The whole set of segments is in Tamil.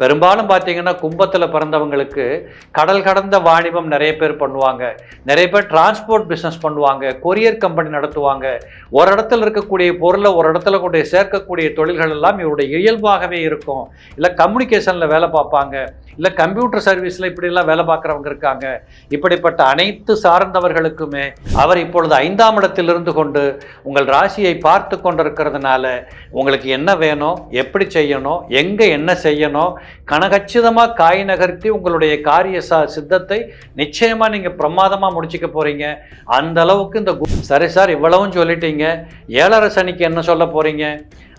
பெரும்பாலும் பார்த்தீங்கன்னா கும்பத்தில் பிறந்தவங்களுக்கு கடல் கடந்த வாணிபம் நிறைய பேர் பண்ணுவாங்க. நிறைய பேர் டிரான்ஸ்போர்ட் பிஸ்னஸ் பண்ணுவாங்க கொரியர் கம்பெனி நடத்துவாங்க. ஒரு இடத்துல இருக்கக்கூடிய பொருளை ஒரு இடத்துல கொண்டு சேர்க்கக்கூடிய தொழில்கள் எல்லாம் இவருடைய இயல்பாகவே இருக்கும். இல்லை கம்யூனிகேஷனில் வேலை பார்ப்பாங்க. இல்லை கம்ப்யூட்டர் சர்வீஸில் இப்படிலாம் வேலை பார்க்குறவங்க இருக்காங்க. இப்படிப்பட்ட அனைத்து சார்ந்தவர்களுக்குமே அவர் இப்பொழுது ஐந்தாம் இடத்தில் இருந்து கொண்டு உங்கள் ராசியை பார்த்து கொண்டிருக்கிறதுனால உங்களுக்கு என்ன வேணும் எப்படி செய்யணும் எங்கே என்ன செய்யணும் கனகச்சிதமாக காய் நகர்த்தி உங்களுடைய காரிய சா சித்தத்தை நிச்சயமாக நீங்கள் பிரமாதமாக முடிச்சுக்க போகிறீங்க அந்த அளவுக்கு இந்த சரி சார் இவ்வளவும் சொல்லிட்டீங்க. ஏழரை சனிக்கு என்ன சொல்ல போகிறீங்க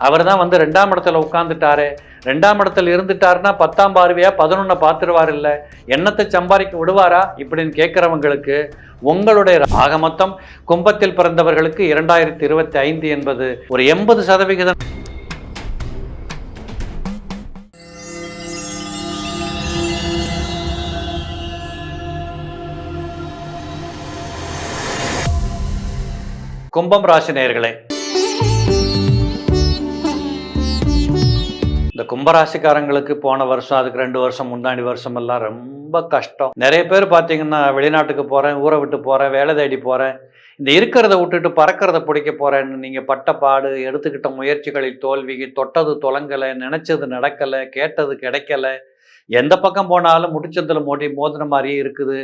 அவர் தான் வந்து ரெண்டாம் இடத்துல உட்காந்துட்டாரு ரெண்டாம் இடத்துல இருந்துட்டாருன்னா பத்தாம் பார்வையா பதினொன்னை பார்த்துருவார் இல்லை? எண்ணத்தை சம்பாதிக்க விடுவாரா? இப்படின்னு கேட்குறவங்களுக்கு உங்களுடைய ஆக மொத்தம் கும்பத்தில் பிறந்தவர்களுக்கு இரண்டாயிரத்தி இருபத்தி ஐந்து என்பது ஒரு எண்பது சதவிகிதம். கும்பம் ராசி நேர்களே இந்த கும்பராசிக்காரங்களுக்கு போன வருஷம் அதுக்கு ரெண்டு வருஷம் முந்தாண்டி வருஷம் எல்லாம் ரொம்ப கஷ்டம். நிறைய பேர் பார்த்தீங்கன்னா வெளிநாட்டுக்கு போகிறேன் ஊரை விட்டு போகிறேன் வேலை தேடி போகிறேன் இந்த இருக்கிறத விட்டுட்டு பறக்கிறத பிடிக்க போகிறேன்னு நீங்கள் பட்ட பாடு எடுத்துக்கிட்ட முயற்சிகளில் தோல்வி தொட்டது தொலங்கலை நினச்சது நடக்கலை கேட்டது கிடைக்கல. எந்த பக்கம் போனாலும் முடிச்சதில் மோடி மோதின மாதிரியே இருக்குது.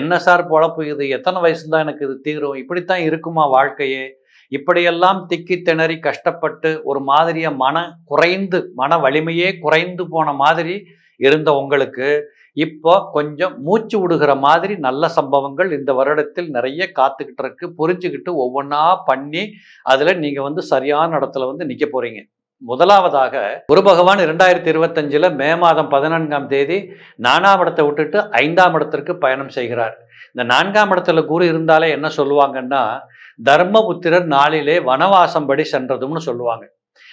என்ன சார் பொழப்பு இது? எத்தனை வயசு தான் எனக்கு இது தீரும்? இப்படித்தான் இருக்குமா வாழ்க்கையே? இப்படியெல்லாம் திக்கி திணறி கஷ்டப்பட்டு ஒரு மாதிரிய மன குறைந்து மன வலிமையே குறைந்து போன மாதிரி இருந்த உங்களுக்கு இப்போ கொஞ்சம் மூச்சு விடுகிற மாதிரி நல்ல சம்பவங்கள் இந்த வருடத்தில் நிறைய காத்துக்கிட்டு இருக்கு. புரிஞ்சுக்கிட்டு ஒவ்வொன்றா பண்ணி அதில் நீங்கள் வந்து சரியான இடத்துல வந்து நிற்க போறீங்க. முதலாவதாக குரு பகவான் இரண்டாயிரத்தி இருபத்தஞ்சில் மே மாதம் பதினான்காம் தேதி நானாம் இடத்தை விட்டுட்டு ஐந்தாம் இடத்திற்கு பயணம் செய்கிறார். இந்த நான்காம் இடத்துல குரு இருந்தாலே என்ன சொல்லுவாங்கன்னா தர்மபுத்திரர் நாளிலே வனவாசம் படி சென்றதும்னு சொல்லுவாங்க.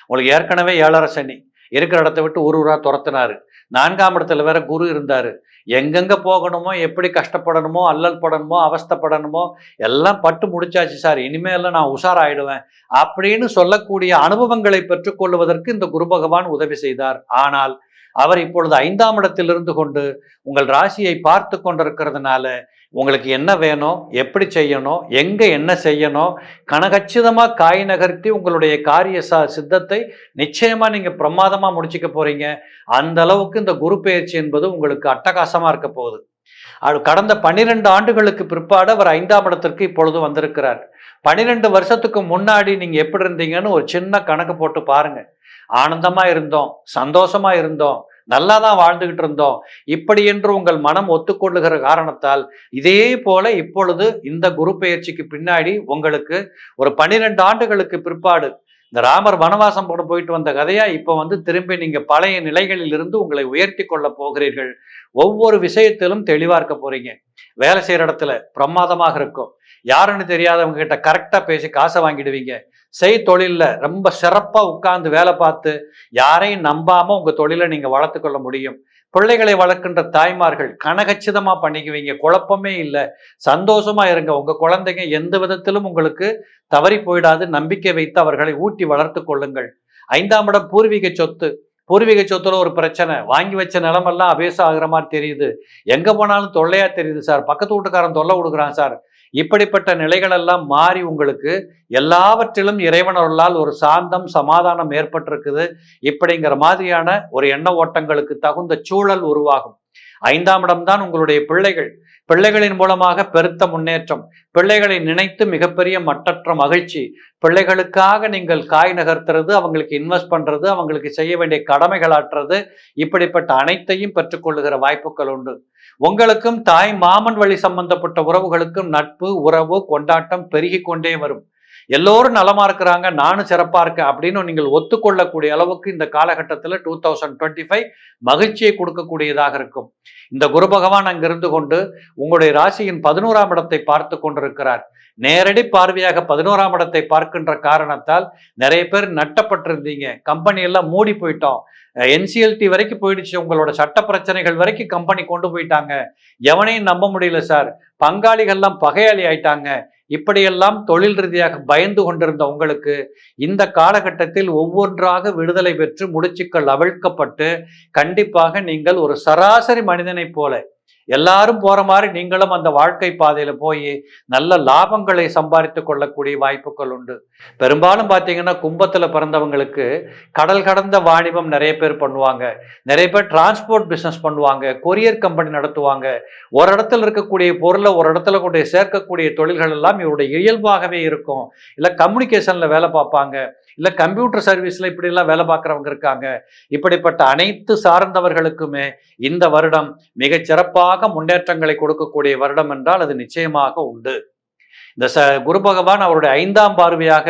உங்களுக்கு ஏற்கனவே ஏழரை சனி இருக்கிற இடத்த விட்டு ஒரு ஊரா துரத்துனாரு. நான்காம் இடத்துல வேற குரு இருந்தாரு. எங்கெங்க போகணுமோ எப்படி கஷ்டப்படணுமோ அல்லல் படணுமோ அவஸ்தப்படணுமோ எல்லாம் பட்டு முடிச்சாச்சு சார். இனிமேல நான் உஷாராயிடுவேன். அப்படின்னு சொல்லக்கூடிய அனுபவங்களை பெற்றுக்கொள்வதற்கு இந்த குரு பகவான் உதவி செய்தார். ஆனால் அவர் இப்பொழுது ஐந்தாம் இடத்தில் இருந்து கொண்டு உங்கள் ராசியை பார்த்து கொண்டிருக்கிறதுனால உங்களுக்கு என்ன வேணும் எப்படி செய்யணும் எங்கே என்ன செய்யணும் கனகச்சிதமாக காய் நகர்த்தி உங்களுடைய காரிய சா சித்தத்தை நிச்சயமாக நீங்கள் பிரமாதமாக முடிச்சுக்க போகிறீங்க அந்த அளவுக்கு இந்த குரு பெயர்ச்சி என்பது உங்களுக்கு அட்டகாசமாக இருக்க போகுது. அது கடந்த பன்னிரெண்டு ஆண்டுகளுக்கு பிற்பாடு அவர் ஐந்தாம் இடத்திற்கு இப்பொழுது வந்திருக்கிறார். பன்னிரெண்டு வருஷத்துக்கு முன்னாடி நீங்கள் எப்படி இருந்தீங்கன்னு ஒரு சின்ன கணக்கு போட்டு பாருங்க. ஆனந்தமா இருந்தோம் சந்தோஷமா இருந்தோம். நல்லா தான் வாழ்ந்துகிட்டு இருந்தோம். இப்படி என்று உங்கள் மனம் ஒத்துக்கொள்ளுகிற காரணத்தால் இதே போல இப்பொழுது இந்த குரு பயிற்சிக்கு பின்னாடி உங்களுக்கு ஒரு பன்னிரெண்டு ஆண்டுகளுக்கு பிற்பாடு இந்த ராமர் வனவாசம் போட போயிட்டு வந்த கதையா இப்போ வந்து திரும்பி நீங்க பழைய நிலைகளில் இருந்து உங்களை உயர்த்தி கொள்ள போகிறீர்கள். ஒவ்வொரு விஷயத்திலும் தெளிவா இருக்க போறீங்க. வேலை செய்யற இடத்துல பிரமாதமாக இருக்கும். யாருன்னு தெரியாதவங்க கிட்ட கரெக்டா பேசி காசை வாங்கிடுவீங்க. செய்தொழில் ரொம்ப சிறப்பாக உட்கார்ந்து வேலை பார்த்து யாரையும் நம்பாம உங்க தொழிலை நீங்க வளர்த்துக்கொள்ள முடியும். பிள்ளைகளை வளர்க்கின்ற தாய்மார்கள் கனகச்சிதமாக பண்ணிக்குவீங்க. குழப்பமே இல்லை. சந்தோஷமா இருங்க. உங்க குழந்தைங்க எந்த விதத்திலும் உங்களுக்கு தவறி போயிடாது. நம்பிக்கை வைத்து அவர்களை ஊட்டி வளர்த்து கொள்ளுங்கள். ஐந்தாம் இடம் பூர்வீக சொத்து. பூர்வீக சொத்துல ஒரு பிரச்சனை. வாங்கி வச்ச நிலமெல்லாம் அபேசம் ஆகுற மாதிரி தெரியுது. எங்க போனாலும் தொல்லையா தெரியுது சார். பக்கத்து வீட்டுக்காரன் தொல்லை கொடுக்குறான் சார். இப்படிப்பட்ட நிலைகள் எல்லாம் மாறி உங்களுக்கு எல்லாவற்றிலும் இறைவனர்களால் ஒரு சாந்தம் சமாதானம் ஏற்பட்டிருக்குது. இப்படிங்கிற மாதிரியான ஒரு எண்ண ஓட்டங்களுக்கு தகுந்த சூழல் உருவாகும். ஐந்தாம் இடம்தான் உங்களுடைய பிள்ளைகள். பிள்ளைகளின் மூலமாக பெருத்த முன்னேற்றம். பிள்ளைகளை நினைத்து மிகப்பெரிய மட்டற்ற மகிழ்ச்சி. பிள்ளைகளுக்காக நீங்கள் காய் நகர்த்துறது அவங்களுக்கு இன்வெஸ்ட் பண்றது அவங்களுக்கு செய்ய வேண்டிய கடமைகள் ஆற்றுறது இப்படிப்பட்ட அனைத்தையும் பெற்றுக்கொள்ளுகிற வாய்ப்புகள் உண்டு. உங்களுக்கும் தாய் மாமன் வழி சம்பந்தப்பட்ட உறவுகளுக்கும் நட்பு உறவு கொண்டாட்டம் பெருகி கொண்டே வரும். எல்லோரும் நலமா இருக்கிறாங்க நானும் சிறப்பா இருக்கேன் அப்படின்னு நீங்கள் ஒத்துக்கொள்ளக்கூடிய அளவுக்கு இந்த காலகட்டத்தில் டூ தௌசண்ட் டுவெண்ட்டி ஃபைவ் மகிழ்ச்சியை கொடுக்கக்கூடியதாக இருக்கும். இந்த குரு பகவான் அங்கிருந்து கொண்டு உங்களுடைய ராசியின் பதினோராம் இடத்தை பார்த்து கொண்டிருக்கிறார். நேரடி பார்வையாக பதினோராம் இடத்தை பார்க்கின்ற காரணத்தால் நிறைய பேர் நட்டப்பட்டிருந்தீங்க. கம்பெனி எல்லாம் மூடி போயிட்டோம். என்சிஎல்டி வரைக்கும் போயிடுச்சு. உங்களோட சட்ட பிரச்சனைகள் வரைக்கும் கம்பெனி கொண்டு போயிட்டாங்க. எவனையும் நம்ப முடியல சார் பங்காளிகள்லாம் பகையாளி ஆயிட்டாங்க. இப்படியெல்லாம் தொழில் ரீதியாக பயந்து கொண்டிருந்த உங்களுக்கு இந்த காலகட்டத்தில் ஒவ்வொன்றாக விடுதலை பெற்று முடிச்சுக்கள் அவிழ்க்கப்பட்டு கண்டிப்பாக நீங்கள் ஒரு சராசரி மனிதனைப் போல எல்லாரும் போற மாதிரி நீங்களும் அந்த வாழ்க்கை பாதையில போய் நல்ல லாபங்களை சம்பாதித்து கொள்ளக்கூடிய வாய்ப்புகள் உண்டு. பெரும்பாலும் பார்த்தீங்கன்னா கும்பத்துல பிறந்தவங்களுக்கு கடல் கடந்த வாணிபம் நிறைய பேர் பண்ணுவாங்க. நிறைய பேர் டிரான்ஸ்போர்ட் பிசினஸ் பண்ணுவாங்க கொரியர் கம்பெனி நடத்துவாங்க. ஒரு இடத்துல இருக்கக்கூடிய பொருளை ஒரு இடத்துல கொண்டு சேர்க்கக்கூடிய தொழில்கள் எல்லாம் இவருடைய இயல்பாகவே இருக்கும். இல்லை கம்யூனிகேஷன்ல வேலை பார்ப்பாங்க. இல்லை கம்ப்யூட்டர் சர்வீஸ்ல இப்படி எல்லாம் வேலை பார்க்குறவங்க இருக்காங்க. இப்படிப்பட்ட அனைத்து சார்ந்தவர்களுக்குமே இந்த வருடம் மிகச் சிறப்பாக முன்னேற்றங்களை கொடுக்கக்கூடிய வருடம் என்றால் அது நிச்சயமாக உண்டு. இந்த ச குரு பகவான் அவருடைய ஐந்தாம் பார்வையாக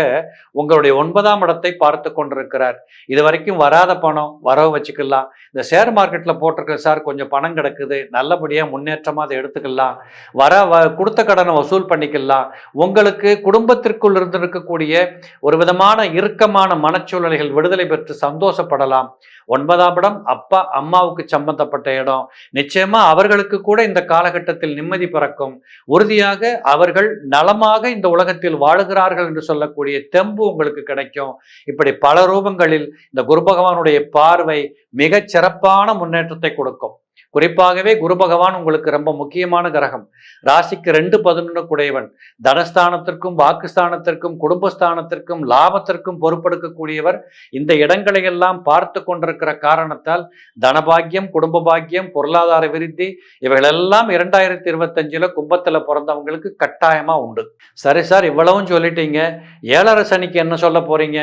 உங்களுடைய ஒன்பதாம் இடத்தை பார்த்து கொண்டிருக்கிறார். இது வரைக்கும் வராத பணம் வரவு வச்சுக்கலாம். இந்த ஷேர் மார்க்கெட்டில் போட்டிருக்க சார் கொஞ்சம் பணம் கிடக்குது. நல்லபடியாக முன்னேற்றமாக அதை எடுத்துக்கலாம். வர வ கொடுத்த கடனை வசூல் பண்ணிக்கலாம். உங்களுக்கு குடும்பத்திற்குள் இருந்திருக்கக்கூடிய ஒரு விதமான இறுக்கமான மனச்சூழ்நிலைகள் விடுதலை பெற்று சந்தோஷப்படலாம். ஒன்பதாம் இடம் அப்பா அம்மாவுக்கு சம்பந்தப்பட்ட இடம். நிச்சயமா அவர்களுக்கு கூட இந்த காலகட்டத்தில் நிம்மதி பிறக்கும். உறுதியாக அவர்கள் நலம் நலமாக இந்த உலகத்தில் வாழுகிறார்கள் என்று சொல்லக்கூடிய தெம்பு உங்களுக்கு கிடைக்கும். இப்படி பல ரூபங்களில் இந்த குரு பகவானுடைய பார்வை மிகச் சிறப்பான முன்னேற்றத்தை கொடுக்கும். குறிப்பாகவே குரு பகவான் உங்களுக்கு ரொம்ப முக்கியமான கிரகம். ராசிக்கு ரெண்டு பதினொன்று குடையவன். தனஸ்தானத்திற்கும் வாக்குஸ்தானத்திற்கும் குடும்பஸ்தானத்திற்கும் லாபத்திற்கும் பொறுப்பெடுக்கக்கூடியவர். இந்த இடங்களை எல்லாம் பார்த்து கொண்டிருக்கிற காரணத்தால் தனபாகியம் குடும்ப பாக்கியம் பொருளாதார விருத்தி இவைகளெல்லாம் இரண்டாயிரத்தி இருபத்தஞ்சில் கும்பத்துல பிறந்தவங்களுக்கு கட்டாயமா உண்டு. சரி சார் இவ்வளவும் சொல்லிட்டீங்க. ஏழரை சனிக்கு என்ன சொல்ல போறீங்க?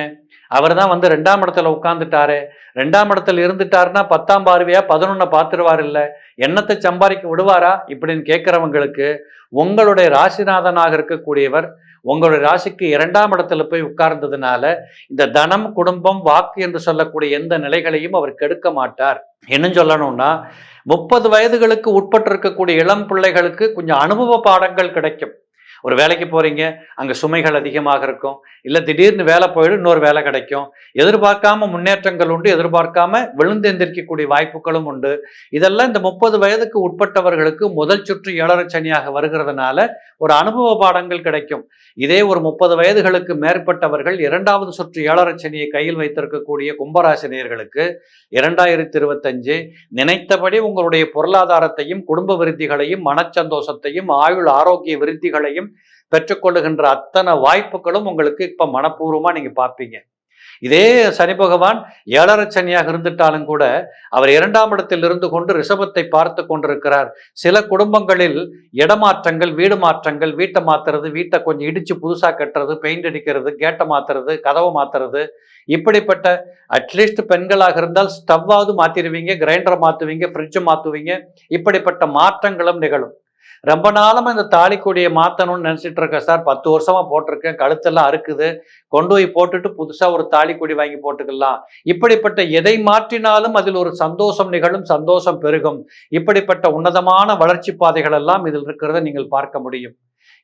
அவர் தான் வந்து ரெண்டாம் இடத்துல உட்காந்துட்டாரு ரெண்டாம் இடத்துல இருந்துட்டாருன்னா பத்தாம் பார்வையா பதினொன்னை பார்த்துருவார் இல்லை? எண்ணத்தை சம்பாதிக்க விடுவாரா? இப்படின்னு கேட்குறவங்களுக்கு உங்களுடைய ராசிநாதனாக இருக்கக்கூடியவர் உங்களுடைய ராசிக்கு இரண்டாம் இடத்துல போய் உட்கார்ந்ததுனால இந்த தனம் குடும்பம் வாக்கு என்று சொல்லக்கூடிய எந்த நிலைகளையும் அவர் கெடுக்க மாட்டார். என்ன சொல்லணும்னா முப்பது வயதுகளுக்கு உட்பட்டு இருக்கக்கூடிய இளம் பிள்ளைகளுக்கு கொஞ்சம் அனுபவ பாடங்கள் கிடைக்கும். ஒரு வேலைக்கு போறீங்க அங்க சுமைகள் அதிகமாக இருக்கும். இல்ல திடீர்னு வேலை போயிடும் இன்னொரு வேலை கிடைக்கும். எதிர்பார்க்காம முன்னேற்றங்கள் உண்டு எதிர்பார்க்காம விழுந்து எந்திரிக்கக்கூடிய வாய்ப்புகளும் உண்டு. இதெல்லாம் இந்த முப்பது வயதுக்கு உட்பட்டவர்களுக்கு முதல் சுற்று ஏழரை சனியாக வருகிறதுனால ஒரு அனுபவ பாடங்கள் கிடைக்கும். இதே ஒரு முப்பது வயதுகளுக்கு மேற்பட்டவர்கள் இரண்டாவது சுற்று ஏழரை சனியை கையில் வைத்திருக்கக்கூடிய கும்பராசினியர்களுக்கு இரண்டாயிரத்தி இருபத்தஞ்சு நினைத்தபடி உங்களுடைய பொருளாதாரத்தையும் குடும்ப விருத்திகளையும் மனச்சந்தோஷத்தையும் ஆயுள் ஆரோக்கிய விருத்திகளையும் பெற்றுக்கொள்ளுகின்ற அத்தனை வாய்ப்புகளும் உங்களுக்கு இப்ப மனப்பூர்வமா நீங்க பார்ப்பீங்க. இதே சனி பகவான் ஏழரை சனியாக இருந்துட்டாலும் கூட அவர் இரண்டாம் இடத்தில் இருந்து கொண்டு ரிஷபத்தை பார்த்து கொண்டிருக்கிறார். சில குடும்பங்களில் இடமாற்றங்கள் வீடு மாற்றங்கள் வீட்டை மாத்துறது வீட்டை கொஞ்சம் இடிச்சு புதுசா கட்டுறது பெயிண்ட் அடிக்கிறது கேட்டை மாத்துறது கதவை மாத்துறது. இப்படிப்பட்ட அட்லீஸ்ட் பெண்களாக இருந்தால் ஸ்டவ்வாவது மாத்திடுவீங்க கிரைண்டரை மாத்துவீங்க ஃப்ரிட்ஜை மாத்துவீங்க. இப்படிப்பட்ட மாற்றங்களும் நிகழும். ரொம்ப நாளமாக இந்த தாலிக்கொடியை மாற்றணும்னு நினைச்சிட்டு இருக்கேன் சார். பத்து வருஷமா போட்டிருக்கேன். கழுத்தெல்லாம் அறுக்குது. கொண்டு போய் போட்டுட்டு புதுசா ஒரு தாலிக்கொடி வாங்கி போட்டுக்கலாம். இப்படிப்பட்ட எதை மாற்றினாலும் அதில் ஒரு சந்தோஷம் நிகழும் சந்தோஷம் பெருகும். இப்படிப்பட்ட உன்னதமான வளர்ச்சி பாதைகள் எல்லாம் இதில் இருக்கிறத நீங்கள் பார்க்க முடியும்.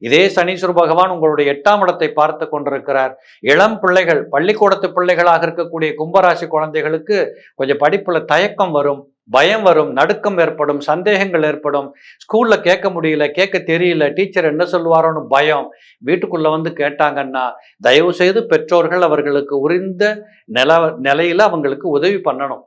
இதே சனீஸ்வர பகவான் உங்களுடைய எட்டாம் இடத்தை பார்த்து கொண்டிருக்கிறார். இளம் பிள்ளைகள் பள்ளிக்கூடத்து பிள்ளைகளாக இருக்கக்கூடிய கும்பராசி குழந்தைகளுக்கு கொஞ்சம் படிப்புல தயக்கம் வரும். பயம் வரும் நடுக்கம் ஏற்படும் சந்தேகங்கள் ஏற்படும். ஸ்கூல்ல கேட்க முடியல கேட்க தெரியல டீச்சர் என்ன சொல்லுவாரோன்னு பயம். வீட்டுக்குள்ள வந்து கேட்டாங்கன்னா தயவு செய்து பெற்றோர்கள் அவர்களுக்கு உரிந்த நில நிலையில அவங்களுக்கு உதவி பண்ணணும்.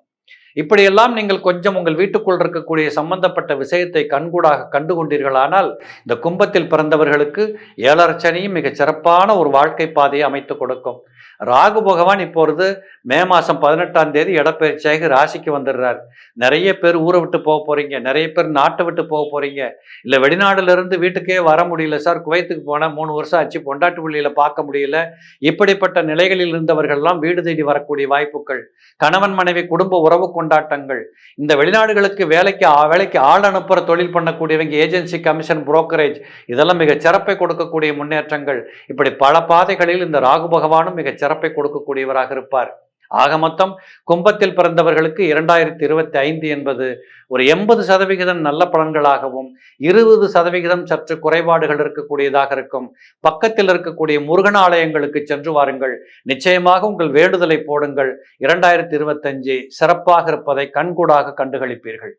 இப்படியெல்லாம் நீங்கள் கொஞ்சம் உங்கள் வீட்டுக்குள் இருக்கக்கூடிய சம்பந்தப்பட்ட விஷயத்தை கண்கூடாக கண்டு கொண்டீர்களானால் இந்த கும்பத்தில் பிறந்தவர்களுக்கு ஏழரை மிக மிகச் சிறப்பான ஒரு வாழ்க்கை பாதையை அமைத்து கொடுக்கும். ராகு பகவான் இப்பொழுது மே மாதம் பதினெட்டாம் தேதி இடப்பெயர்ச்சியாகி ராசிக்கு வந்துடுறார். நிறைய பேர் ஊரை விட்டு போக போறீங்க நிறைய பேர் நாட்டை விட்டு போக போறீங்க. இல்லை வெளிநாடுல இருந்து வீட்டுக்கே வர முடியல சார் குவைத்துக்கு போனால் மூணு வருஷம் ஆச்சு பொண்டாட்டு புள்ளியில பார்க்க முடியல. இப்படிப்பட்ட நிலைகளில் இருந்தவர்கள்லாம் வீடு தேடி வரக்கூடிய வாய்ப்புகள். கணவன் மனைவி குடும்ப உறவு கொண்டாட்டங்கள். இந்த வெளிநாடுகளுக்கு வேலைக்கு வேலைக்கு ஆள் அனுப்புற தொழில் பண்ணக்கூடியவங்க ஏஜென்சி கமிஷன் புரோக்கரேஜ் இதெல்லாம் மிக சிறப்பை கொடுக்கக்கூடிய முன்னேற்றங்கள். இப்படி பல பாதைகளில் இந்த ராகு பகவானும் மிக சிறப்பை கொடுக்கக்கூடியவராக இருப்பார். ஆக மொத்தம் கும்பத்தில் பிறந்தவர்களுக்கு இரண்டாயிரத்தி இருபத்தி ஐந்து என்பது ஒரு எண்பது சதவிகிதம் நல்ல பலன்களாகவும் இருபது சதவிகிதம் சற்று குறைபாடுகள் இருக்கக்கூடியதாக இருக்கும். பக்கத்தில் இருக்கக்கூடிய முருகன் ஆலயங்களுக்கு சென்று வாருங்கள். நிச்சயமாக உங்கள் வேண்டுதலை போடுங்கள். இரண்டாயிரத்தி இருபத்தஞ்சு சிறப்பாக இருப்பதை கண்கூடாக கண்டுகளிப்பீர்கள்.